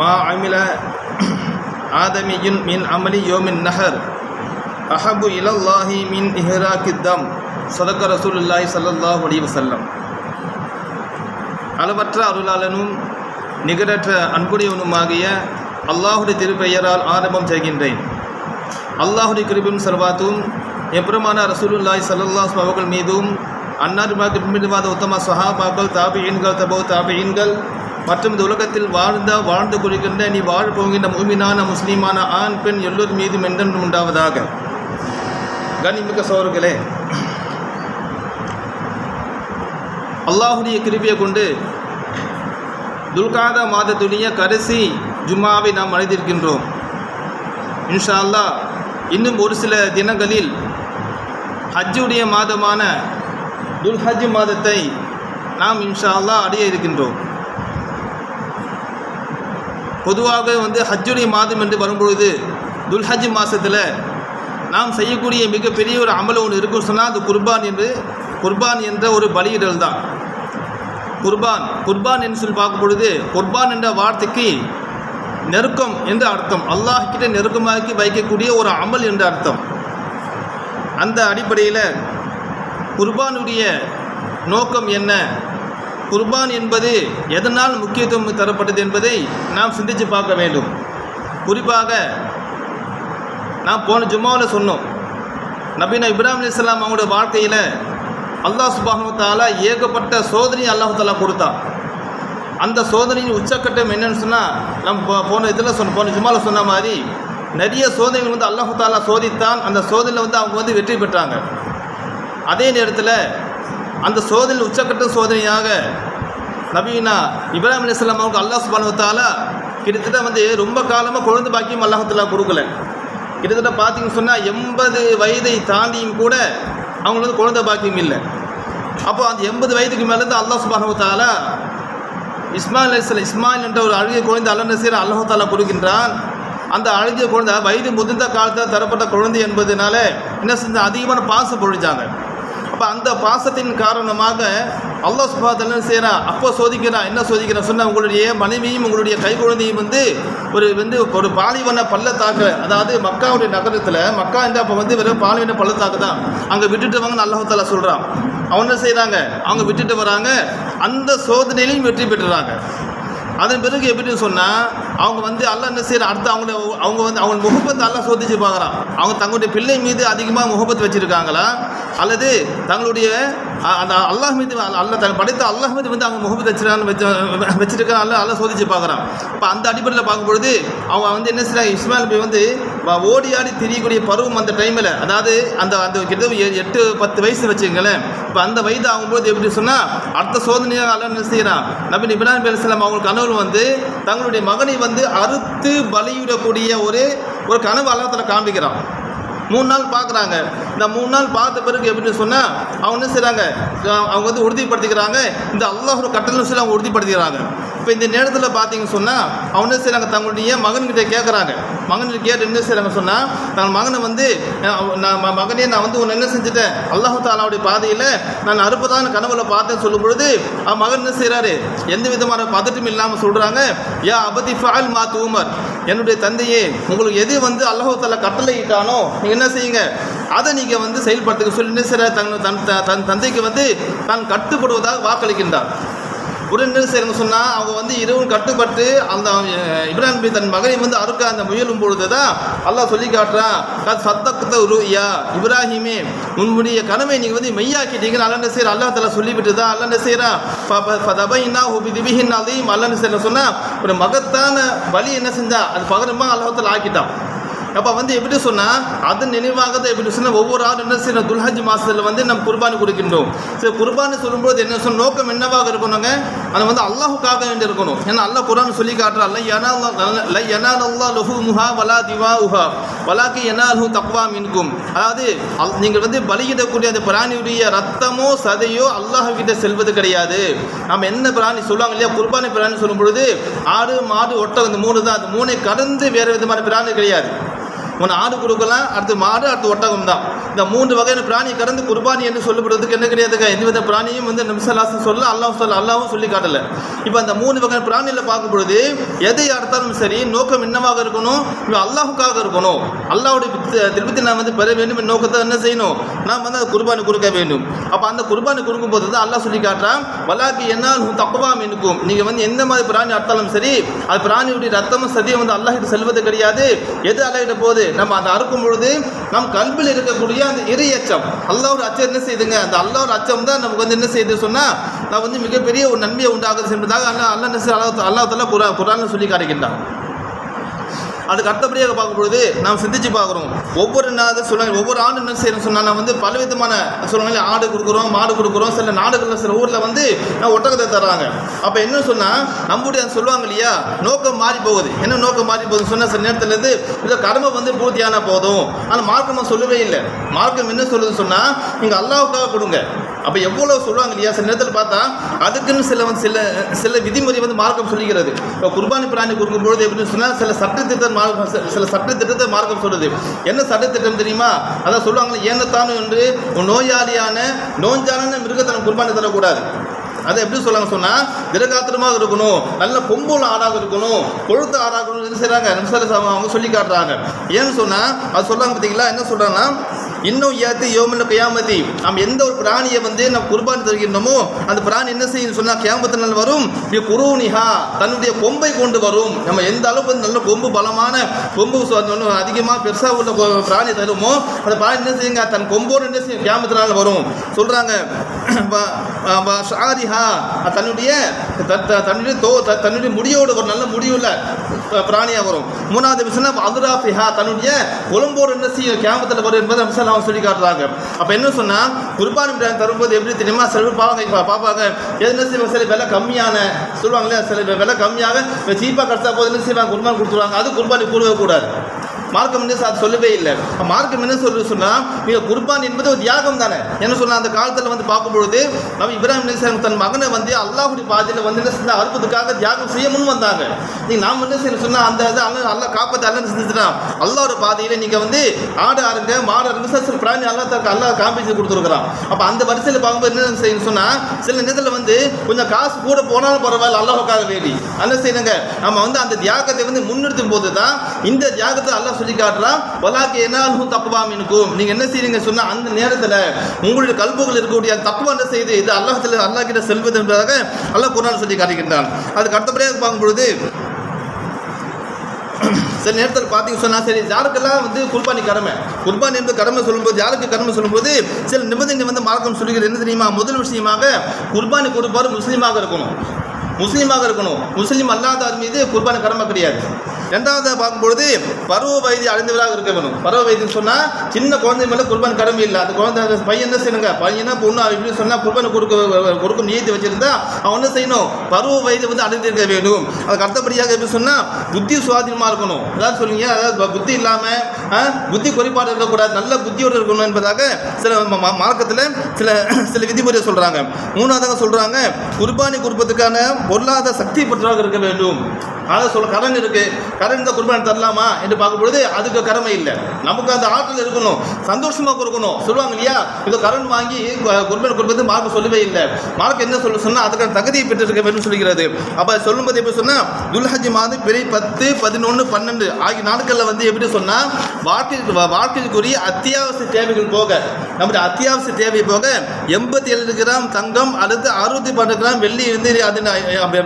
மா அமில ஆதமியின் மின் அமலி யோமின் நஹர். அஹபு இலல்லாஹி மின் இஹ்ராக்கி கித்தம் சதக்க ரசூலுல்லாஹி சல்லாஹ் அலைஹி செல்லம் அளவற்ற அருளாளனும் நிகரற்ற அன்புடையவனுமாகிய அல்லாஹுடைய திருப்பெயரால் ஆரம்பம் செய்கின்றேன். அல்லாஹுடைய கிருபையும் சர்வாத்தும் எப்புறமான ரசூலுல்லாய் சல்லல்லாஹ் அவர்கள் மீதும் அன்னார் பின்பிடுவாத உத்தம சஹாபாக்கள் தாபியின்கள் தபோ தாபியின்கள் மற்றும் இந்த உலகத்தில் வாழ்ந்த வாழ்ந்து கொள்கின்ற நீ வாழ போகின்ற முழுமையான முஸ்லீமான ஆண் பெண் எல்லோர் மீதும் என்றென்றும் உண்டாவதாக. கனிமிக்க சோர்களே அல்லாஹுடைய கிருபியை கொண்டு துல்காத மாதத்துடைய கடைசி ஜும்மாவை நாம் அடைந்திருக்கின்றோம். இன்ஷா அல்லாஹ் இன்னும் ஒரு சில தினங்களில் ஹஜ்ஜுடைய மாதமான துல்ஹஜ் மாதத்தை நாம் இன்ஷா அல்லாஹ் அடைய இருக்கின்றோம். பொதுவாக வந்து ஹஜ்ஜுடைய மாதம் என்று வரும்பொழுது துல்ஹஜ் மாதத்தில் நாம் செய்யக்கூடிய மிகப்பெரிய ஒரு அமல் ஒன்று இருக்குன்னு சொன்னால் அது குர்பான் என்று குர்பான் என்ற ஒரு பலியிடல் தான். குர்பான் குர்பான் என்று சொல்லி பார்க்கும் பொழுது குர்பான் என்ற வார்த்தைக்கு நெருக்கம் என்று அர்த்தம். அல்லாஹ் கிட்ட நெருக்கமாக்கி வைக்கக்கூடிய ஒரு அமல் என்று அர்த்தம். அந்த அடிப்படையில் குர்பானுடைய நோக்கம் என்ன? குர்பான் என்பது எதனால் முக்கியத்துவம் தரப்பட்டது என்பதை நாம் சிந்தித்து பார்க்க வேண்டும். குறிப்பாக நாம் போன ஜும்மாவில் சொன்னோம். நபீனா இப்ராஹிம் அலிஸ்லாம் அவங்களோட வாழ்க்கையில் அல்லாஹ் சுபானு தாலா ஏகப்பட்ட சோதனை அல்லாஹு தாலா கொடுத்தான் அந்த சோதனையின் உச்சக்கட்டம் என்னன்னு சொன்னால் நம்ம போன இதில் சொன்ன போன ஜும்மாவில் சொன்ன மாதிரி நிறைய சோதனைகள் வந்து அல்லாஹு தாலா சோதித்தான். அந்த சோதனையில் வந்து அவங்க வந்து வெற்றி பெற்றாங்க. அதே நேரத்தில் அந்த சோதனை உச்சக்கட்ட சோதனையாக நபீனா இப்ராஹிம் அலிஸ்லாம் அவங்க அல்லாஹ் சுபானு கிட்டத்தட்ட வந்து ரொம்ப காலமாக குழந்தை பாக்கியம் அல்லாஹாலா கொடுக்கல. கிட்டத்தட்ட பார்த்தீங்கன்னு சொன்னால் எண்பது வயதை தாண்டியும் கூட அவங்களுக்கு வந்து குழந்தை பாக்கியம் இல்லை. அப்போ அந்த எண்பது வயதுக்கு மேலேருந்து அல்லாஹ் சுபானு இஸ்மாயில் அலிஸ்லாம் இஸ்மாயில் என்ற ஒரு அழகிய குழந்தை அல்ல நசீர் அல்லாஹத்தாலா கொடுக்கின்றான். அந்த அழகிய குழந்தை வயது முதிர்ந்த காலத்தில் தரப்பட்ட குழந்தை என்பதனால என்ன செஞ்ச அதிகமான பாசம் பொழிஞ்சாங்க. அப்போ அந்த பாசத்தின் காரணமாக அல்லா சுபாத் செய்கிறான் அப்போ சோதிக்கிறான் என்ன சோதிக்கிறான் சொன்னால் உங்களுடைய மனைவியும் உங்களுடைய கை குழந்தையும் வந்து ஒரு வந்து ஒரு பாலிவன பள்ளத்தாக்கு அதாவது மக்காவுடைய நகரத்தில் மக்கா இந்த அப்போ வந்து வெறும் பாலிவன பள்ளத்தாக்கு தான் அங்கே விட்டுட்டு வாங்க அல்லாஹ் சொல்கிறான் அவங்க என்ன செய்கிறாங்க அவங்க விட்டுட்டு வராங்க. அந்த சோதனையிலையும் வெற்றி பெற்றுறாங்க. அதன் பிறகு எப்படின்னு சொன்னால் அவங்க வந்து அல்ல என்ன செய்யற அடுத்து அவங்கள அவங்க வந்து அவங்க முகப்பத்தை அல்ல சோதிச்சு பார்க்குறான். அவங்க தங்களுடைய பிள்ளை மீது அதிகமாக முகப்பத்து வச்சுருக்காங்களா? அல்லது தங்களுடைய அந்த அல்லாஹ் மீது அல்ல தன் படைத்த அல்லாஹ் மீது வந்து அவங்க முகப்பத்து வச்சிருக்கான்னு வச்சு வச்சிருக்காங்க அல்ல அல்ல சோதிச்சு பார்க்குறான். இப்போ அந்த அடிப்படையில் பார்க்கும்பொழுது அவங்க வந்து என்ன செய்கிறாங்க இஸ்மாயில் போய் வந்து ஓடி ஆடி தெரியக்கூடிய பருவம் அந்த டைமில் அதாவது அந்த அந்த கிட்டத்தட்ட எ- எட்டு பத்து வயசு வச்சுங்களேன் இப்போ அந்த வயது ஆகும்போது எப்படி சொன்னால் அடுத்த சோதனையாக அல்ல என்ன செய்கிறான் நபின் இப்ராஹிம் அலிஸ்லாம் அவங்க கனவு வந்து தங்களுடைய மகனை வந்து அறுத்து பலியிடக்கூடிய ஒரு ஒரு கனவு அல்லாத்துல காமிக்கிறான் மூணு நாள் பார்க்குறாங்க. இந்த மூணு நாள் பார்த்த பிறகு எப்படின்னு சொன்னால் அவங்க என்ன செய்கிறாங்க அவங்க வந்து உறுதிப்படுத்திக்கிறாங்க. இந்த அல்லாஹ் ஒரு கட்டணம் சொல்லி அவங்க உறுதிப்படுத்திக்கிறாங்க. இப்போ இந்த நேரத்தில் பார்த்தீங்கன்னு சொன்னால் அவங்க என்ன செய்கிறாங்க தங்களுடைய மகன்கிட்ட கேட்குறாங்க மகன்கிட்ட கேட்டு என்ன செய்கிறாங்க சொன்னால் தங்கள் மகனை வந்து நான் மகனே நான் வந்து உன்னை என்ன செஞ்சுட்டேன்? அல்லாஹு தாலாவுடைய பாதையில் நான் அறுபதான கனவுல பார்த்தேன்னு சொல்லும் பொழுது அவன் மகன் என்ன செய்கிறாரு எந்த விதமான பதட்டம் இல்லாமல் சொல்கிறாங்க யா அபதி ஃபால் மா தூமர். என்னுடைய தந்தையே உங்களுக்கு எது வந்து அல்லாஹு தாலா கட்டளையிட்டானோ நீங்கள் என்ன செய்யுங்க? அதை நீங்கள் வந்து செயல்படுத்துக்க சொல்லி என்ன செய்கிறார் தன் தன் தன் தந்தைக்கு வந்து தான் கட்டுப்படுவதாக வாக்களிக்கின்றார். உடனே சேர்ந்து சொன்னால் அவங்க வந்து இரவும் கட்டுப்பட்டு அந்த அஹ், இப்ராஹிம் நபி தன் மகனை வந்து அறுக்க அந்த முயலும் பொழுது தான் அல்லாஹ் சொல்லி காட்டுறான் கத் சத்தக்கத்த உருவியா இப்ராஹிமே உன்னுடைய கனவை நீங்கள் வந்து மெய்யாக்கிட்டீங்கன்னு அல்ல என்ன செய்கிற அல்லா தலா சொல்லிவிட்டு தான் அல்ல என்ன செய்கிறான் ஃபதபைனா ஹுபி திபிஹின் அதையும் அல்ல என்ன சொன்னால் ஒரு மகத்தான வழி என்ன செஞ்சா? அது பகரமாக அல்லாஹத்தில் ஆக்கிட்டான். அப்போ வந்து எப்படி சொன்னால் அது நினைவாக தான் எப்படி சொன்னால் ஒவ்வொரு ஆளும் என்ன செய்யணும்? துல்ஹஜ் மாதத்தில் வந்து நம்ம குர்பானி கொடுக்கின்றோம். சரி குர்பானி சொல்லும்போது என்ன சொன்ன நோக்கம் என்னவாக இருக்கணுங்க? அது வந்து அல்லாஹுக்காக வேண்டி இருக்கணும். ஏன்னா அல்லாஹ் குரான் சொல்லி காட்டுறா அல்ல லை யனால் அல்லா லுஹு முஹா வலா திவா உஹா வலாக்கி யனாலு தக்வா மின்கும். அதாவது நீங்கள் வந்து பலியிடக்கூடிய அந்த பிராணியுடைய ரத்தமோ சதையோ அல்லாஹ்கிட்ட செல்வது கிடையாது. நம்ம என்ன பிராணி சொல்லுவாங்க இல்லையா? குர்பானி பிராணி சொல்லும் பொழுது ஆடு மாடு ஒட்டகம் இந்த மூணு தான். அந்த மூணை கடந்து வேறு விதமான பிராணி கிடையாது. ஒன்று ஆடு கொடுக்கலாம் அடுத்து மாடு அடுத்து ஒட்டகம் தான் இந்த மூன்று வகையான பிராணி கடந்து குர்பானி என்று சொல்லப்படுறதுக்கு என்ன கிடையாதுங்க எந்தவித பிராணியும் வந்து நிமிஷலாசம் சொல்ல அல்லாஹ் சொல்ல அல்லாவும் சொல்லி காட்டல. இப்போ அந்த மூணு வகையான பிராணியில் பார்க்கும் பொழுது எதை அடுத்தாலும் சரி நோக்கம் என்னவாக இருக்கணும்? இப்போ அல்லாஹுக்காக இருக்கணும். அல்லாவுடைய திருப்பத்தை நான் வந்து பெற வேண்டும் என்ற நோக்கத்தை என்ன செய்யணும்? நான் வந்து அந்த குர்பானி கொடுக்க வேண்டும். அப்போ அந்த குர்பானி கொடுக்கும்போது தான் அல்லாஹ் சொல்லி காட்டுறான் வல்லாக்கு என்னால் தக்குவா இருக்கும் நீங்கள் வந்து எந்த மாதிரி பிராணி அடுத்தாலும் சரி அது பிராணியுடைய ரத்தமும் சதியும் வந்து அல்லாஹிட்டு செல்வது கிடையாது. எது அல்லாஹிட்ட போகுது? நம்ம அதை அறுக்கும் பொழுது நம் கல்வியில் இருக்கக்கூடிய அந்த இரு அச்சம் அல்லாஹ் அச்சம் என்ன செய்யுதுங்க அந்த அல்லாஹ் அச்சம் தான் நமக்கு வந்து என்ன செய்யுது சொன்னால் நான் வந்து மிகப்பெரிய ஒரு நன்மையை உண்டாகுது என்பதாக அல்லாஹ் அல்லாஹ் என்ன அல்லாஹ் அல்லாஹ் தலா குரா குரான்னு சொல்லி காட்டுகின்றான். அதுக்கு அடுத்தபடியாக பார்க்கும்பொழுது நாம் சிந்திச்சு பார்க்குறோம். ஒவ்வொரு நாள் சூழ்நிலை ஒவ்வொரு ஆண்டு என்ன செய்யணும் சொன்னால் நான் வந்து பலவிதமான சூழ்நிலை ஆடு கொடுக்குறோம் மாடு கொடுக்குறோம் சில நாடுகளில் சில ஊரில் வந்து நான் ஒட்டகத்தை தர்றாங்க. அப்போ என்ன சொன்னால் நம்முடைய சொல்லுவாங்க இல்லையா நோக்கம் மாறி போகுது. என்ன நோக்கம் மாறி போகுதுன்னு சொன்னால் சில நேரத்துலேருந்து இந்த கடமை வந்து பூர்த்தியான போதும். ஆனால் மார்க்கம் சொல்லவே இல்லை. மார்க்கம் என்ன சொல்லுதுன்னு சொன்னால் நீங்கள் அல்லாவுக்காக கொடுங்க. அப்போ எவ்வளோ சொல்லுவாங்க இல்லையா? சில நேரத்தில் பார்த்தா அதுக்குன்னு சில வந்து சில சில விதிமுறை வந்து மார்க்கம் சொல்லிக்கிறது. இப்போ குர்பானி பிராணி கொடுக்கும்பொழுது எப்படின்னு சொன்னால் சில சட்டத்திட்டம் மார்க்கம் சில- சட்டத்திட்டத்தை மார்க்கம் சொல்லுது. என்ன சட்டத்திட்டம் தெரியுமா? அதான் சொல்லுவாங்க ஏனத்தானும் என்று நோயாளியான நோஞ்சான மிருகத்தனம் குர்பானி தரக்கூடாது. அதை எப்படி சொல்லாங்க சொன்னால் திரகாத்திரமாக இருக்கணும் நல்ல கொம்புள்ள ஆடாக இருக்கணும் கொழுத்த ஆடாக இருக்கணும் என்ன செய்கிறாங்க நிமிஷம் அவங்க சொல்லி காட்டுறாங்க. ஏன்னு சொன்னால் அது சொல்றாங்க பார்த்தீங்களா என்ன சொல்கிறாங்கன்னா இன்னும் ஏத்து யோமில் கியாமதி நாம் எந்த ஒரு பிராணியை வந்து நம்ம குருபான் தருகின்றோமோ அந்த பிராணி என்ன செய்யும் சொன்னால் கியாமத்து நாள் வரும். குருணிஹா தன்னுடைய கொம்பை கொண்டு வரும். நம்ம எந்த அளவுக்கு வந்து நல்ல கொம்பு பலமான கொம்பு அதிகமாக பெருசாக உள்ள பிராணி தருமோ அந்த பிராணி என்ன செய்யுங்க தன் கொம்போடு என்ன செய்யும்? கியாமத்து நாள் வரும். சொல்கிறாங்க ஷாரிஹா தன்னுடைய த- தன்னுடைய தோ த- தன்னுடைய முடியோடு ஒரு நல்ல முடிவுள்ள பிராணியாக வரும். மூணாவது விஷயம் அதுராஃபிஹா தன்னுடைய கொழும்போடு என்ன செய்யும் கேமத்தில் வரும் என்பதை அம்சம் அவங்க சொல்லி காட்டுறாங்க அப்போ என்ன சொன்னால் குர்பானி பிராணி தரும்போது எப்படி தெரியுமா சில பேர் பார்ப்பாங்க பார்ப்பாங்க என்ன செய்வாங்க? சில விலை கம்மியான சொல்லுவாங்களே சில விலை கம்மியாக சீப்பாக கிடச்சா போது என்ன செய்வாங்க? குர்பானி கொடுத்துருவாங்க. அது குர்பானி கூடவே கூடாது. மார்க்கம் என்ன அது சொல்லவே இல்லை. மார்க்கம் என்ன சொல்லு சொன்னால் நீங்கள் குர்பான் என்பது ஒரு தியாகம் தானே? என்ன சொன்னால் அந்த காலத்தில் வந்து பார்க்கும்பொழுது நம்ம இப்ராஹிம் அலைஹிஸ்ஸலாம் தன் மகனை வந்து அல்லாஹுடைய பாதையில் வந்து என்ன செஞ்சா அற்புதத்துக்காக தியாகம் செய்ய முன் வந்தாங்க. நீங்கள் நாம் என்ன செய்யணும் சொன்னால் அந்த இது அல்ல அல்ல காப்பாற்ற அல்ல செஞ்சுட்டான் அல்லாவோட பாதையில் நீங்கள் வந்து ஆடு ஆறுங்க மாடு ஆறுங்க சில பிராணி அல்லா தக்க அல்லாஹ் காமிச்சு கொடுத்துருக்குறான். அப்போ அந்த வரிசையில் பார்க்கும்போது என்ன செய்யணும் சொன்னால் சில நேரத்தில் வந்து கொஞ்சம் காசு கூட போனாலும் பரவாயில்ல அல்லாஹுக்காக வேண்டி. என்ன செய்யணுங்க. நம்ம வந்து அந்த தியாகத்தை வந்து முன்னிறுத்தும் போது தான் இந்த தியாகத்தை அல்லாஹ் சொல்லி காட்டுறான் வலாக்கு என்னாலும் தப்புவா மீனுக்கும் நீங்கள் என்ன செய்யுங்க சொன்னால் அந்த நேரத்தில் உங்களுடைய கல்புகள் இருக்கக்கூடிய தப்பு தப்புவா என்ன செய்து இது அல்லாஹத்தில் அல்லாஹ் கிட்ட செல்வது என்பதாக அல்லாஹ் குரான் சொல்லி காட்டுகின்றான். அதுக்கு அடுத்தபடியாக பார்க்கும்பொழுது சில நேரத்தில் பார்த்தீங்க சொன்னால் சரி யாருக்கெல்லாம் வந்து குர்பானி கடமை? குர்பானி என்பது கடமை சொல்லும்போது யாருக்கு கடமை சொல்லும்போது சில நிபந்தனை வந்து மார்க்கம் சொல்லுகிறது என்ன தெரியுமா? முதல் விஷயமாக குர்பானி கொடுப்பார் முஸ்லீமாக இருக்கணும். முஸ்லீமாக இருக்கணும். முஸ்லீம் அல்லாதார் மீது குர்பானி கடமை கிடையாது. ரெண்டாவது பார்க்கும்பொழுது பருவ வயது அடைந்தவராக இருக்க வேணும் பருவ வயதுன்னு சொன்னால் சின்ன குழந்தை மேலே குர்பான் கடமை இல்லை. அந்த குழந்தை பையன் என்ன செய்யணுங்க? பையனா பொண்ணு அப்படின்னு சொன்னால் குர்பான் கொடுக்க கொடுக்கும் நியத்து வச்சிருந்தா அவன் என்ன செய்யணும்? பருவ வயது வந்து அடைந்திருக்க வேண்டும். அதுக்கு அடுத்தபடியாக எப்படி சொன்னால் புத்தி சுவாதீனமாக இருக்கணும். அதாவது சொல்லுங்க அதாவது புத்தி இல்லாமல் புத்தி குறைபாடு இருக்கக்கூடாது. நல்ல புத்தியோடு இருக்கணும் என்பதாக சில ம- மார்க்கத்தில் சில சில விதிமுறை சொல்கிறாங்க மூணாவதாக சொல்கிறாங்க குர்பானி குடும்பத்துக்கான பொருளாதார சக்தி பெற்றதாக இருக்க வேண்டும். அதை சொல்ல கடன் இருக்குது கடன் இருந்தால் குர்பானி தரலாமா என்று பார்க்கும்பொழுது அதுக்கு கடமை இல்லை. நமக்கு அந்த ஆற்றல் இருக்கணும். சந்தோஷமாக கொடுக்கணும். சொல்லுவாங்க இல்லையா? இதோ கடன் வாங்கி கு- கொடுப்பது மார்க் சொல்லவே இல்லை. மார்க் என்ன சொல்ல சொன்னால் அதுக்கான தகுதியை பெற்றிருக்க வேண்டும் சொல்கிறது அப்போ சொல்லும்போது எப்படி சொன்னால் துல்ஹஜி மாதம் பிறை பத்து பதினொன்று பன்னெண்டு ஆகிய நாட்களில் வந்து எப்படி சொன்னால் வாழ்க்கை வாழ்க்கைக்குரிய அத்தியாவசிய தேவைகள் போக நம்முடைய அத்தியாவசிய தேவை போக எண்பத்தி ஏழு கிராம் தங்கம் அல்லது அறுபத்தி பன்னெண்டு கிராம் வெள்ளி வந்து அதன்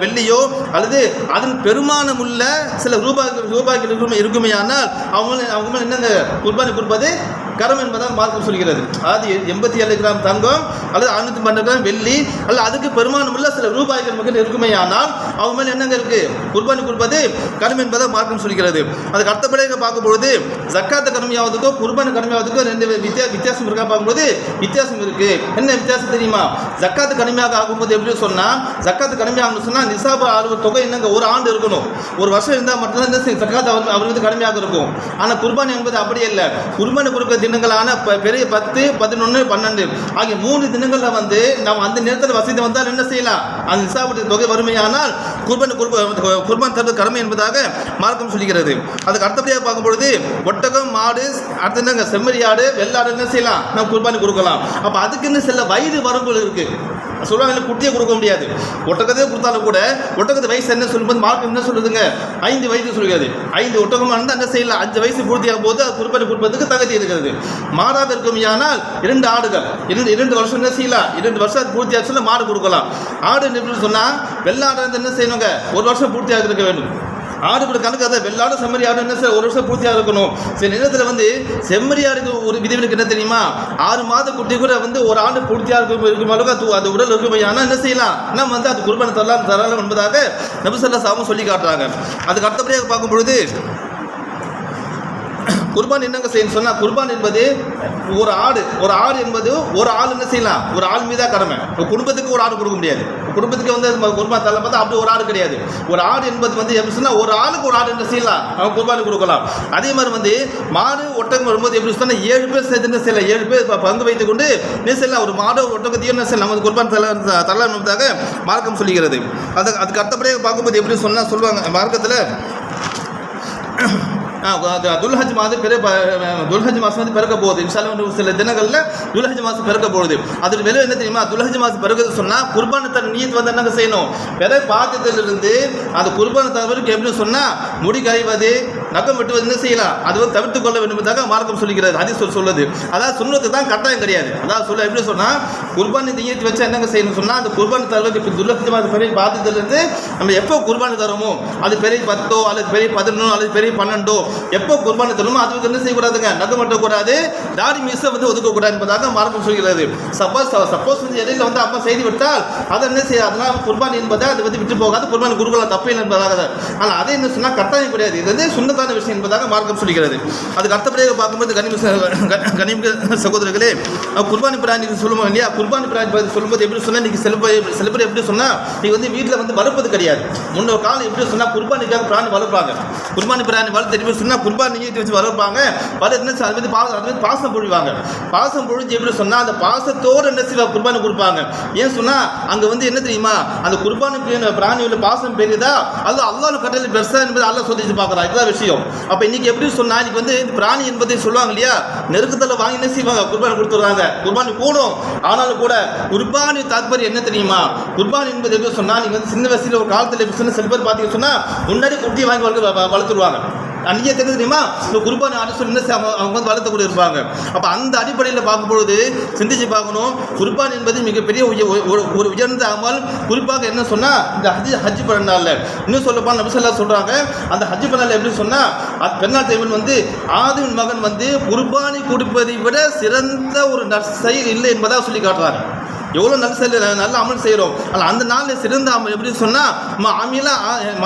வெள்ளியோ அல்லது அதன் பெருமானம் உள்ள சில ரூபாய் ரூபாய்கள் இருக்குமே இருக்குமே ஆனால் அவங்க அவங்க மேல என்னங்க? குர்பானி கொடுப்பது கரம் என்பதாக மார்க்கம் சொல்கிறது. அதாவது எண்பத்தி ஏழு கிராம் தங்கம் அல்லது அறுநூத்தி பன்னெண்டு கிராம் வெள்ளி அல்லது அதுக்கு பெருமானம் உள்ள சில ரூபாய்கள் மக்கள் இருக்குமே ஆனால் அவங்க மேலே என்னங்க இருக்கு? குர்பானி கொடுப்பது கடும் என்பதாக மார்க்கம் சொல்கிறது. அதுக்கு அடுத்தபடியாக பார்க்கும்பொழுது ஜக்காத்த கடமையாவதுக்கோ குர்பானி கடமையாவதுக்கோ ரெண்டு வித்தியா வித்தியாசம் இருக்கா பார்க்கும்போது வித்தியாசம் இருக்கு. என்ன வித்தியாசம் தெரியுமா? ஜக்காத்து கடுமையாக ஆகும்போது எப்படி சொன்னா ஜக்காத்து கடுமையாகணும் சொன்னா நிசாப ஆர்வ தொகை என்னங்க? ஒரு ஆண்டு இருக்கணும். ஒரு வருஷம் இருந்தால் மட்டும்தான் இந்த ஜக்காத்து அவர் அவருக்கு வந்து கடுமையாக இருக்கும். ஆனால் குர்பானி என்பது அப்படியே இல்லை. குர்பானி கொடுக்க தினங்களான பெரிய பத்து பதினொன்று பன்னெண்டு. ஆகிய மூணு தினங்களில் வந்து நம்ம அந்த நேரத்தில் வசதி வந்தால் என்ன செய்யலாம்? அந்த நிசாவுடைய தொகை வறுமையானால் குர்பன் குர்பா- குர்பான் தருவது கடமை என்பதாக மார்க்கம் சொல்லுகிறது. அதுக்கு அடுத்தபடியாக பார்க்கும்பொழுது ஒட்டகம் மாடு அடுத்து என்னங்க? செம்மறியாடு வெள்ளாடு என்ன செய்யலாம்? நம்ம குர்பானி கொடுக்கலாம். அப்போ அதுக்குன்னு சில வயது வரம்புகள் இருக்குது சொல்லுவாங்க குட்டியை கொடுக்க முடியாது. ஒட்டகத்தையே கொடுத்தாலும் கூட ஒட்டகத்து வயசு என்ன சொல்லும்போது மார்க்கம் என்ன சொல்லுதுங்க? ஐந்து வயது சொல்கிறது ஐந்து ஒட்டகமாக இருந்தால் என்ன செய்யலாம்? அஞ்சு வயசு பூர்த்தியாகும் போது அது குர்பானி கொடுப்பதுக்கு தகுதி இருக்கிறது. மாடாக ஆனால் இரண்டு ஆடுகள். இரண்டு இரண்டு வருஷம் என்ன செய்யலாம் இரண்டு வருஷம் பூர்த்தி பூர்த்தியாக மாடு கொடுக்கலாம். ஆடு என்ன சொன்னால் வெள்ளாடு வந்து என்ன செய்யணுங்க? ஒரு வருஷம் பூர்த்தியாக இருக்க வேண்டும். ஆடு கூட கணக்கு அதை வெள்ளாடு செம்மறி ஆடு என்ன சார் ஒரு வருஷம் பூர்த்தியாக இருக்கணும் சில நேரத்தில் வந்து செம்மறி ஆடுக்கு ஒரு விதிவிலக்கு என்ன தெரியுமா? ஆறு மாத குட்டி கூட வந்து ஒரு ஆண்டு பூர்த்தியாக இருக்கும் இருக்கும் அளவுக்கு அது அது உடல் இருக்கும். ஆனால் என்ன செய்யலாம்? நம்ம வந்து அது குர்பானை தரலாம் தரலாம் என்பதாக நபிசல்லா சாமும் சொல்லி காட்டுறாங்க. அதுக்கு அடுத்தபடியாக பார்க்கும் பொழுது குர்பான் என்னங்க செய்யணும் சொன்னால் குர்பான் என்பது ஒரு ஆடு ஒரு ஆடு என்பது ஒரு ஆள் என்ன செய்யலாம்? ஒரு ஆள் மீதாக கடமை. ஒரு குடும்பத்துக்கு ஒரு ஆடு கொடுக்க முடியாது. குடும்பத்துக்கு வந்து குர்பான் தரல பார்த்தா அப்படி ஒரு ஆடு கிடையாது. ஒரு ஆடு என்பது வந்து எப்படி சொன்னால் ஒரு ஆளுக்கு ஒரு ஆடு என்ன செய்யலாம்? அவன் குர்பானி கொடுக்கலாம். அதே மாதிரி வந்து மாடு ஒட்டகம் வரும்போது எப்படி சொன்னால் ஏழு பேர் சேர்த்து என்ன செய்யலாம்? ஏழு பேர் பங்கு வைத்துக் கொண்டு என்ன செய்யலாம்? ஒரு மாடு ஒட்டகத்தையும் என்ன செய்யலாம்? நமது குர்பான் தள்ள தள்ளதாக மார்க்கம் சொல்லுகிறது. அது அதுக்கு அடுத்தபடியாக பார்க்கும்போது எப்படி சொன்னால் சொல்லுவாங்க மார்க்கத்தில் துல்ஹஜ் மாதம் பிற துல்ஹஜ் மாதம் வந்து பிறக்க போகுது. இன்ஷால்லா ஒரு சில தினங்களில் துல்ஹஜ் மாதம் பிறக்க போகுது. அதுக்கு விலை என்ன தெரியுமா? துல்ஹஜ் மாதம் பிறகுது சொன்னால் குர்பான தன் நீயத் வந்து என்னங்க செய்யணும்? பிற பாத்தியத்திலிருந்து அந்த குர்பான வரைக்கும் எப்படி சொன்னால் முடி கழிவது நகம் வெட்டுவது என்ன செய்யலாம்? அது வந்து தவிர்த்து கொள்ள வேண்டும் என்பதாக மார்க்கம் சொல்லுகிறது அது சொல் சொல்லுது. அதாவது சுண்ணத்து தான் கட்டாயம் கிடையாது. அதாவது சொல்ல எப்படி சொன்னால் குர்பானி தீயத்து வச்சு என்னங்க செய்யணும் சொன்னால் அந்த குர்பானி தருவதுக்கு இப்போ துல்ஹஜ் பெரிய பாத்தியத்திலிருந்து நம்ம எப்போ குர்பானி தருமோ அது பெரிய பத்தோ அல்லது பெரிய பதினொன்றோ அல்லது பெரிய பன்னெண்டோ எப்போ குர்பானி தரமோ அதுக்கு என்ன செய்யக்கூடாதுங்க? நகம் வெட்டக்கூடாது தாடி மீசை வந்து ஒதுக்கக்கூடாது என்பதாக மார்க்கம் சொல்கிறது சப்போஸ் சப்போஸ் வந்து இடையில வந்து அப்பா செய்து விட்டால் அதை என்ன செய்ய அதெல்லாம் குர்பானி என்பதை அது வந்து விட்டு போகாது. குர்பானி குருபலா தப்பு இல்லை என்பதாக ஆனால் அதை என்ன சொன்னால் கட்டாயம் கிடையாது. இது வந்து சுண்ணத்தான விஷயம் என்பதாக மார்க்கம் சொல்கிறது. அதுக்கு அடுத்தபடியாக பார்க்கும்போது கனிம கனிம சகோதரர்களே குர்பானி பிராணி சொல்லுவோம் இல்லையா? குர்பானி பிராணி பத்தி சொல்லும்போது எப்படி சொன்னால் நீங்கள் சில சில பேர் எப்படி சொன்னால் நீ வந்து வீட்டில் வந்து வளர்ப்பது கிடையாது. முன்னொரு காலம் எப்படி சொன்னால் குர்பானிக்காக பிராணி வளர்ப்பாங்க. குர்பானி பிராணி வளர்த்து எப்படி சொன்னால் குர்பானி நீட்டி வச்சு வளர்ப்பாங்க. வளர்த்து என்ன அது வந்து பாசம் அது வந்து பாசம் பொழிவாங்க. பாசம் பொழிஞ்சு எப்படி சொன்னால் அந்த பாசத்தோடு என்ன செய்வா? குர்பானி கொடுப்பாங்க. ஏன் சொன்னால் அங்கே வந்து என்ன தெரியுமா? அந்த குர்பானி பிராணி பிராணியோட பாசம் பெரியதா அது அல்லாஹ் கட்டளை பெருசா என்பது அல்லாஹ் சொல்லிட்டு பார்க்குறான். இதுதான் விஷயம் அப்போ இன்னைக்கு எப்படி சொன்னால் இன்னைக்கு வந்து இந்த பிராணி என்பதை சொல்லுவாங்க இல்லையா? நெருக்கத்தில் வாங்கி என்ன செய்வாங்க? குர்பானி கொடுத்துருவாங்க குர்பானி போடும். ஆனாலும் கூட குர்பானி தாத்பரியம் என்ன தெரியுமா? குர்பானி என்பது எப்படி சொன்னால் நீங்கள் வந்து சின்ன வயசில் ஒரு காலத்தில் எப்படி சொன்னா சில பேர் பார்த்தீங்கன்னு சொன்னால் முன்னாடி குட்டியை வாங்கி வளர்த்து வளர்த்துருவாங்க. அன்றைக்கே தெரியுது தெரியுமா? இந்த குருபானி ஆடு சொல்லி என்ன அவங்க வந்து வளர்த்து கூட இருப்பாங்க. அப்போ அந்த அடிப்படையில் பார்க்கும்பொழுது சிந்திச்சு பார்க்கணும். குருபான் என்பது மிகப்பெரிய ஒரு- உயர்ந்த அமல். குறிப்பாக என்ன சொன்னால் இந்த ஹஜ் ஹஜ் பண்ணால இன்னும் சொல்லப்போனால் நபிசல்லா சொல்கிறாங்க அந்த ஹஜ் பண்ணால எப்படி சொன்னால் பெண்ணா தேவன் வந்து ஆதிவின் மகன் வந்து குர்பானி கொடுப்பதை விட சிறந்த ஒரு நற்செயல் இல்லை என்பதாக சொல்லி காட்டுறாங்க எவ்வளோ நல்ல செயல் நல்ல அமல் செய்கிறோம் ஆனால் அந்த நாளில் சிறந்த அமல் எப்படி சொன்னால் மா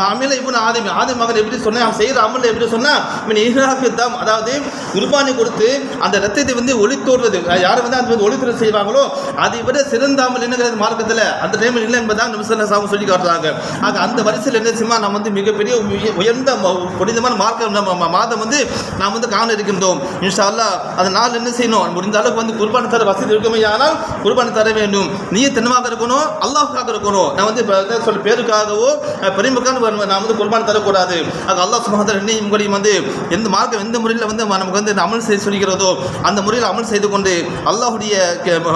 அமில இப்போ ஆதி ஆதி மகன் எப்படி சொன்னேன் அவன் செய்கிற அமல் எப்படி சொன்னால் இவன் ஈராக்கு தான் அதாவது குர்பானி கொடுத்து அந்த ரத்தத்தை வந்து ஒளித்தோடுவது. யார் வந்து அந்த வந்து ஒளித்துறை செய்வாங்களோ அதை விட சிறந்த அமல் என்னங்கிறது மார்க்கத்தில் அந்த டைமில் இல்லை என்பதான் நிமிஷம் சாமி சொல்லி காட்டுறாங்க. ஆக அந்த வரிசையில் என்ன செய்யுமா நம்ம வந்து மிகப்பெரிய உயர்ந்த ம- புனிதமான மார்க்கம் நம்ம மாதம் வந்து நாம் வந்து காண இருக்கின்றோம். இன்ஷா அல்லா அந்த நாள் என்ன செய்யணும்? முடிந்த அளவுக்கு வந்து குர்பானி தர வசதி இருக்குமே ஆனால் குர்பானி தர வேண்டும். நீ தென்னமாக இருக்கணும் அல்லாஹுக்காக இருக்கணும். நான் வந்து இப்போ சொல்ல பேருக்காகவோ அஹ், பெருமைக்காக நான் வந்து குர்பான் தரக்கூடாது. அது அல்லாஹ் சுமகதர் என்னையும் உங்களையும் வந்து எந்த மார்க்கம் எந்த முறையில் வந்து நமக்கு வந்து அமல் செய்ய சொல்கிறதோ அந்த முறையில் அமல் செய்து கொண்டு அல்லாஹுடைய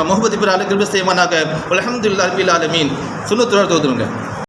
முகமது பிற அலுக்கு செய்யமானாக அலமதுல்லா அபில் ஆலமீன். சுண்ணத்துறை தோதுருங்க